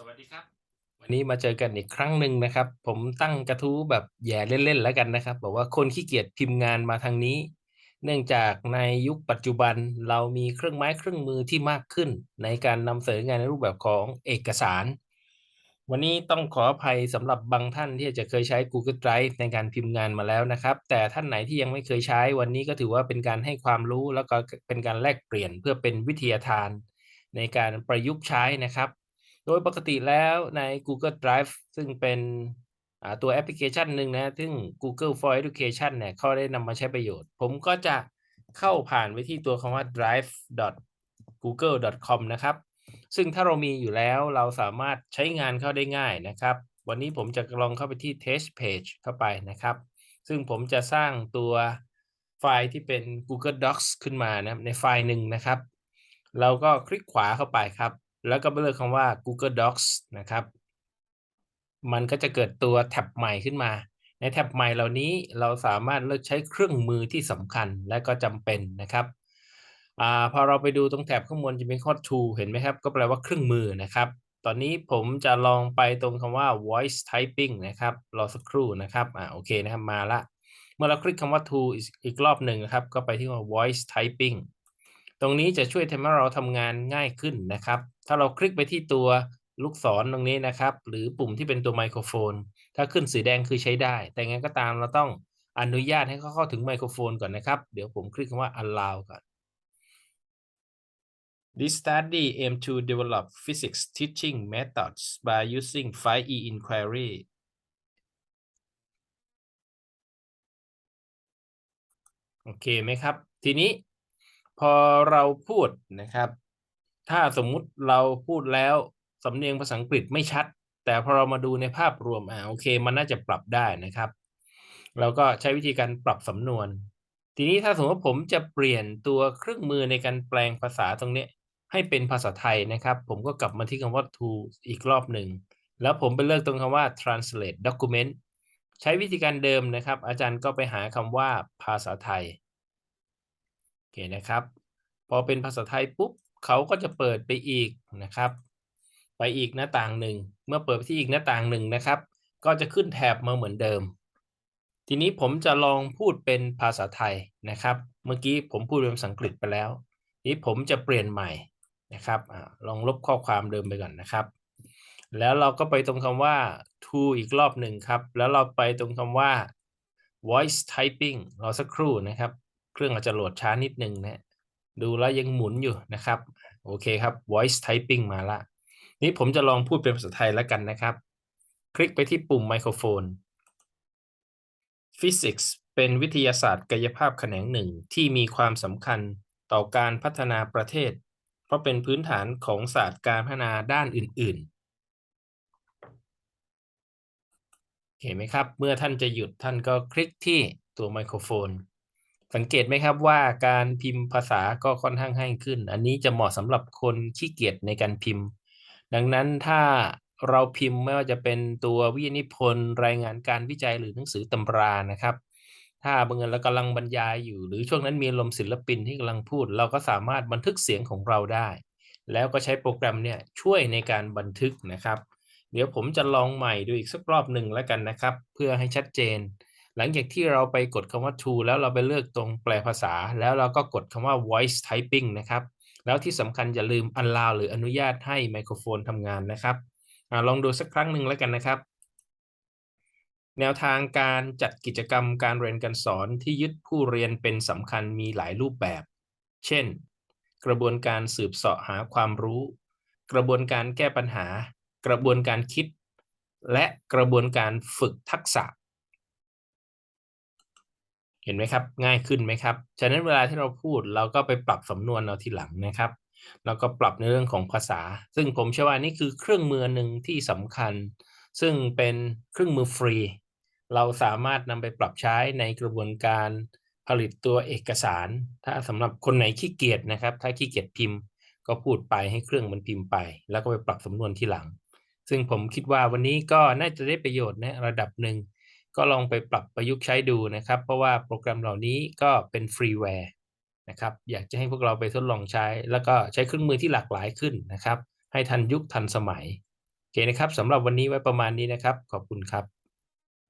สวัสดีครับ วันนี้มาเจอกันอีกครั้งหนึ่งนะครับ ผมตั้งกระทู้แบบแย่เล่นๆแล้วกันนะครับ บอกว่าคนขี้เกียจพิมพ์งานมาทางนี้ เนื่องจากในยุคปัจจุบันเรามีเครื่องไม้เครื่องมือที่มากขึ้น ในการนำเสนองานในรูปแบบของเอกสาร วันนี้ต้องขออภัยสำหรับบางท่านที่อาจจะเคยใช้ Google Drive ในการพิมพ์งานมาแล้วนะครับ แต่ท่านไหนที่ยังไม่เคยใช้ วันนี้ก็ถือว่าเป็นการให้ความรู้แล้วก็เป็นการแลกเปลี่ยนเพื่อเป็นวิทยาทาน ในการประยุกต์ใช้นะครับ โดยปกติแล้วใน Google Drive ซึ่งเป็นตัวแอปพลิเคชันหนึ่งนะ ซึ่ง Google for Education เนี่ยเขาได้นำมาใช้ประโยชน์ ผมก็จะเข้าผ่านไปที่ตัวคำว่า drive.google.com นะครับ ซึ่งถ้าเรามีอยู่แล้วเราสามารถใช้งานเข้าได้ง่ายนะครับ วันนี้ผมจะลองเข้าไปที่ test page เข้าไปนะครับ ซึ่งผมจะสร้างตัวไฟล์ที่เป็น Google Docs ขึ้นมานะในไฟล์หนึ่งนะครับ เราก็คลิกขวาเข้าไปครับ แล้วก็ไปเลือกคำว่า Google Docs นะครับ มันก็จะเกิดตัวแท็บใหม่ขึ้นมา ในแท็บใหม่เหล่านี้เราสามารถเลือกใช้เครื่องมือที่สำคัญและก็จำเป็นนะครับอพอเราไปดูตรงแถบข้างบนจะเป็นข้อ to เห็นไหมครับ ก็แปลว่าเครื่องมือนะครับ ตอนนี้ผมจะลองไปตรงคำว่า voice typing นะครับ รอสักครู่นะครับ อ่าโอเคนะครับ มาละ เมื่อเราคลิกคำว่า tool อีกรอบหนึ่งนะครับ ก็ไปที่ว่า voice typing ตรงนี้จะช่วยทำให้เราทำงานง่ายขึ้นนะครับ ถ้าเราคลิกไปที่ตัวลูกศรตรงนี้นะครับ หรือปุ่มที่เป็นตัวไมโครโฟน ถ้าขึ้นสีแดงคือใช้ได้ แต่งั้นก็ตามเราต้องอนุญาตให้เขาเข้าถึงไมโครโฟนก่อนนะครับ เดี๋ยวผมคลิกคำว่า allow ก่อน This study aim to develop physics teaching methods by using 5e inquiry โอเคไหมครับ ทีนี้พอเราพูดนะครับ ถ้าสมมุติเราพูดแล้วสำเนียงภาษาอังกฤษไม่ชัด แต่พอเรามาดูในภาพรวมอ่าโอเค มันน่าจะปรับได้นะครับเราก็ใช้วิธีการปรับสำนวน ทีนี้ถ้าสมมติว่าผมจะเปลี่ยนตัวเครื่องมือในการแปลงภาษาตรงนี้ ให้เป็นภาษาไทยนะครับ ผมก็กลับมาที่คำว่า to อีกรอบหนึ่ง แล้วผมไปเลือกตรงคำว่า translate document ใช้วิธีการเดิมนะครับ อาจารย์ก็ไปหาคำว่าภาษาไทย โอเคนะครับ พอเป็นภาษาไทยปุ๊บ เขาก็จะเปิดไปอีกนะครับ ไปอีกหน้าต่างหนึ่ง เมื่อเปิดไปที่อีกหน้าต่างหนึ่งนะครับ ก็จะขึ้นแถบมาเหมือนเดิม ทีนี้ผมจะลองพูดเป็นภาษาไทยนะครับ เมื่อกี้ผมพูดเป็นภาษาอังกฤษไปแล้ว นี้ผมจะเปลี่ยนใหม่นะครับอลองลบข้อความเดิมไปก่อนนะครับ แล้วเราก็ไปตรงคำว่า to อีกรอบหนึ่งครับ แล้วเราไปตรงคำว่า voice typing รอสักครู่นะครับ เครื่องอาจจะโหลดช้านิดนึงนะ ดูแล้วยังหมุนอยู่นะครับ โอเคครับ voice typing มาละ นี้ผมจะลองพูดเป็นภาษาไทยแล้วกันนะครับ คลิกไปที่ปุ่มไมโครโฟน Physics เป็นวิทยาศาสตร์กายภาพแขนงหนึ่งที่มีความสำคัญต่อการพัฒนาประเทศ เพราะเป็นพื้นฐานของศาสตร์การพัฒนาด้านอื่น ๆ เห็นไหมครับ เมื่อท่านจะหยุดท่านก็คลิกที่ตัวไมโครโฟน สังเกตไหมครับว่าการพิมพ์ภาษาก็ค่อนข้างให้ขึ้น อันนี้จะเหมาะสำหรับคนขี้เกียจในการพิมพ์ ดังนั้นถ้าเราพิมพ์ไม่ว่าจะเป็นตัววิทยานิพนธ์รายงานการวิจัยหรือหนังสือตำรานะครับ ถ้าบางเงินเรากำลังบรรยายอยู่ หรือช่วงนั้นมีลมศิลปินที่กำลังพูด เราก็สามารถบันทึกเสียงของเราได้ แล้วก็ใช้โปรแกรมเนี่ยช่วยในการบันทึกนะครับ เดี๋ยวผมจะลองใหม่ดูอีกสักรอบหนึ่งแล้วกันนะครับ เพื่อให้ชัดเจน หลังจากที่เราไปกดคำว่า to แล้วเราไปเลือกตรงแปลภาษา แล้วเราก็กดคำว่า voice typing นะครับ แล้วที่สำคัญอย่าลืม allow หรืออนุญาตให้ไมโครโฟนทำงานนะครับอลองดูสักครั้งหนึ่งแล้วกันนะครับ แนวทางการจัดกิจกรรมการเรียนการสอนที่ยึดผู้เรียนเป็นสำคัญมีหลายรูปแบบ เช่น กระบวนการสืบเสาะหาความรู้ กระบวนการแก้ปัญหา กระบวนการคิด และกระบวนการฝึกทักษะ เห็นไหมครับ ง่ายขึ้นไหมครับ ฉะนั้นเวลาที่เราพูดเราก็ไปปรับสำนวนเอาทีหลังนะครับแล้วก็ปรับในเรื่องของภาษา ซึ่งผมเชื่อว่านี่คือเครื่องมือหนึ่งที่สำคัญ ซึ่งเป็นเครื่องมือฟรี เราสามารถนำไปปรับใช้ในกระบวนการผลิตตัวเอกสาร ถ้าสำหรับคนไหนขี้เกียจนะครับ ถ้าขี้เกียจพิมพ์ก็พูดไปให้เครื่องมันพิมพ์ไป แล้วก็ไปปรับสำนวนทีหลัง ซึ่งผมคิดว่าวันนี้ก็น่าจะได้ประโยชน์นะระดับหนึ่ง ก็ลองไปปรับประยุกต์ใช้ดูนะครับ เพราะว่าโปรแกรมเหล่านี้ก็เป็นฟรีแวร์นะครับ อยากจะให้พวกเราไปทดลองใช้ แล้วก็ใช้เครื่องมือที่หลากหลายขึ้นนะครับ ให้ทันยุคทันสมัยโอเคนะครับสำหรับวันนี้ไว้ประมาณนี้นะครับ ขอบคุณครับ